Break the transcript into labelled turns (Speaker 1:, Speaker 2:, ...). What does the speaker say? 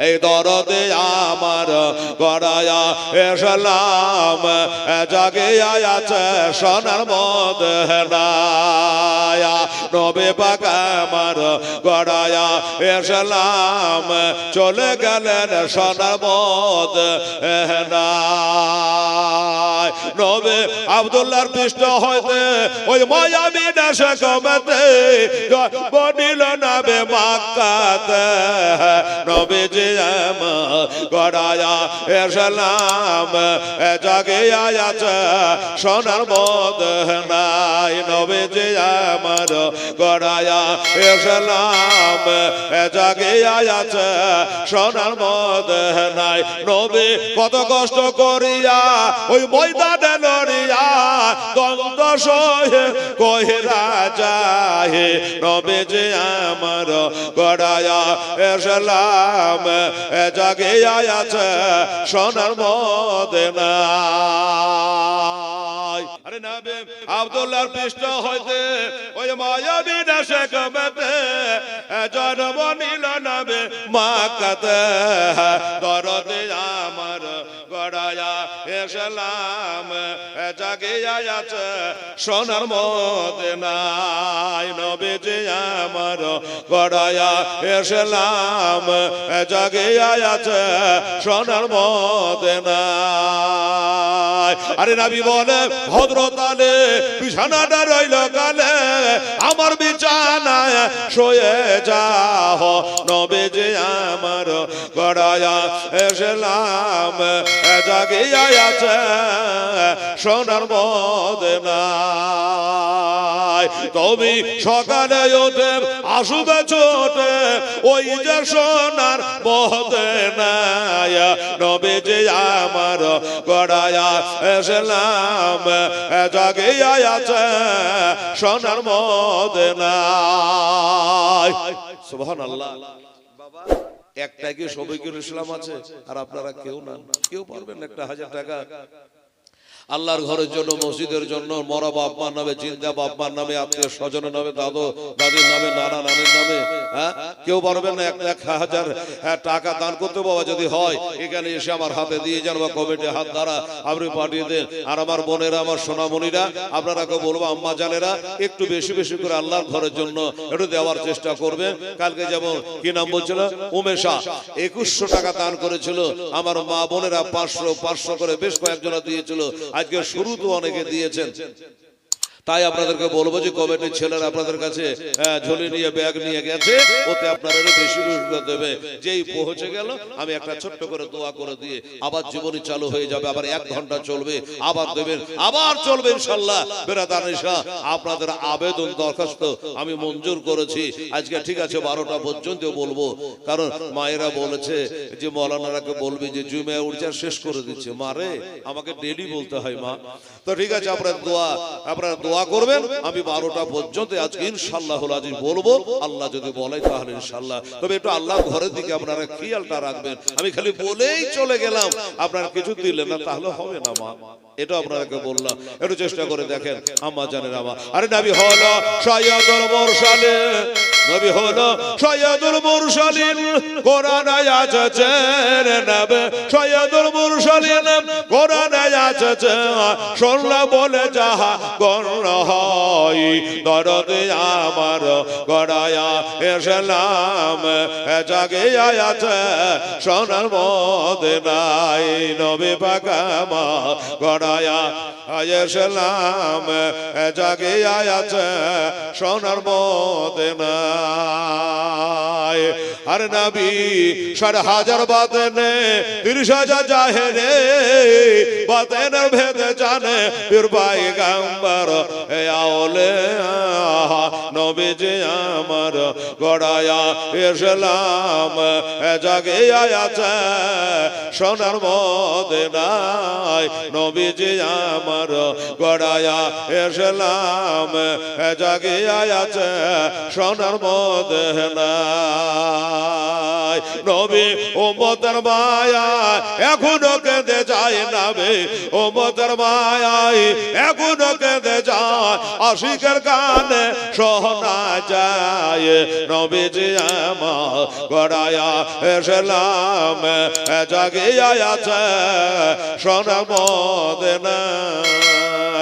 Speaker 1: এই দরদে আমার গড়ায়া এসলাম জাগে আছে সোনার মদ নবে পাক আমার গড়ায়া এসলাম, চলে গেলেন সোনার মদ নবে আবদুল্লাহর পৃষ্ঠ হইতে, ওই মায়াবি দেশে কমেতে, বনিল নাবে মাকাতে নবে যে গড়ায়া এসলাম জাগে আয়াছে সোনার মদ নাই। নবে যে আমার গড়ায়া এসলাম জাগে আছে, সোনার মদ নাই। নবে কত কষ্ট করিয়া ওই ময়দানে লড়িয়া দ্বন্দ্ব সহে কহিরা যায়, নবে যে আমার গড়ায়া এসলাম জাগে আছে, সোনার মদ নাই। আরে নবে আব্দুল্লাহর পৃষ্ঠ হইতে ওই মায়াবী দেশে কমেতে জন্ম নিল নবে মাকাতে। দরদে আমার গড়ায়া এসলাম জাগে আছে সোনার নাই নবে আমার গড়ায়া এসলাম জাগে আছে সোনার মদ নাই আরে নাবি বলে ভদ্রতালে বিছানাটা রইল কালে আমার বিছানায় শোয়ে যাহ। নবে যে আমার গড়ায়া এসলাম জাগিয়া আছে সোনার মদ নাই তুমি সকালে ওঠে, আসুবে ছোটে, ওই যে সোনার নাই নবে যে আমার গড়ায়া এসলাম জাগিয়া আছে, সোনার মদ নাই সুবহান আল্লাহ একটা কি সবিকুল ইসলাম আছে? আর আপনারা কেউ না। কেউ পারবেন একটা হাজার টাকা। আল্লাহর ঘরের জন্য মসজিদের জন্য মরা বাপ মার নামে চিন্তা বাপ মার নামে আত্মীয় স্বজনের নামে দাদু দাদির নামে নানা নানির নামে হ্যাঁ? কেউ পারবেন না এক এক হাজার হ্যাঁ, টাকা দান করতে বাবা যদি হয় এখানে এসে আমার হাতে দিয়ে যান বা কমিটি হাত দ্বারা আপনি পাঠিয়ে দেন। আর আমার বোনেরা আমার সোনামণিরা আপনারা কেউ বলব আম্মা জানেরা একটু বেশি বেশি করে আল্লাহর ঘরের জন্য একটু দেওয়ার চেষ্টা করবেন কালকে যেমন কি নাম বলছিল? উমেশা একুশশো টাকা দান করেছিল। আমার মা বোনেরা পাঁচশো পাঁচশো করে বেশ কয়েকজনা দিয়েছিল। আজকে শুরু তো অনেকে দিয়েছেন। তাই আপনাদেরকে বলব যে কমিটির ছেলেরা আপনাদের কাছে ঝুলি নিয়ে, ব্যাগ নিয়ে গেছে, ওতে আপনারা বেশি দেবে। যেই পৌঁছে গেল, আমি একটা ছোট্ট করে দোয়া করে দিয়ে আবার জীবনী চালু হয়ে যাবে, আবার এক ঘণ্টা চলবে, আবার দেবেন, আবার চলবে ইনশাল্লাহ। বেরাদানিশা আপনাদের আবেদন দরখাস্ত আমি মঞ্জুর করেছি। আজকে ঠিক আছে, বারোটা পর্যন্ত বলব। কারণ মায়েরা বলেছে যে, মৌলানারাকে বলবি যে, জুমে উর্জা শেষ করে দিচ্ছে। মারে আমাকে ডেলি বলতে হয় মা। তো ঠিক আছে, আপনার দোয়া আপনার দোয়া করবেন। আমি বারোটা পর্যন্ত আজকে ইনশাল্লাহ বলব। আল্লাহ যদি বলে তাহলে ইনশাল্লাহ তবে একটু আল্লাহ ঘরের দিকে আপনারা খেয়ালটা রাখবেন। আমি খালি বলেই চলে গেলাম। আপনারা কিছু দিলেন না, তাহলে হবে না, মা। এটা আপনাকে বললাম। একটু চেষ্টা করে দেখেন, আম্মা জানেন আমা আরে নাবি হল সৈয়দুল মুরসালে নবী হলো সৈয়দুল মুরসালিন। কোরআন আছে নবে। সৈয়দুল মুরসালিন কোরআন আছে শুনলা বলে যাহা গণ হয়। দরদ আমার গড়ায়া এসলাম জাগে আছে সোনার নাই নবে পাকামা গড়ায়া এসলাম জাগে আছে সোনার মদ নাই আর নবী ষাট হাজার বাতেনে তিরিশ হাজার জাহেরে বাতেনের ভেদ জানে পীর পাই গাম্বার আওলে নবী যে আমার গড়ায়া এসলাম জাগে আছে। সোনার মদিনায় নবীজি আমার গড়ায়া এসলাম জাগিয়া আছে সোনার মদিনায় নবী উম্মতের মায়া এখনও কেঁদে যায় নাবে। উম্মতের মায়ায় এখনও কেঁদে যায়, আশিকের গানে শোনা যায়। নবীজি আমার গড়ায়া এসলাম জাগিয়া আছে সোনা মদিনা।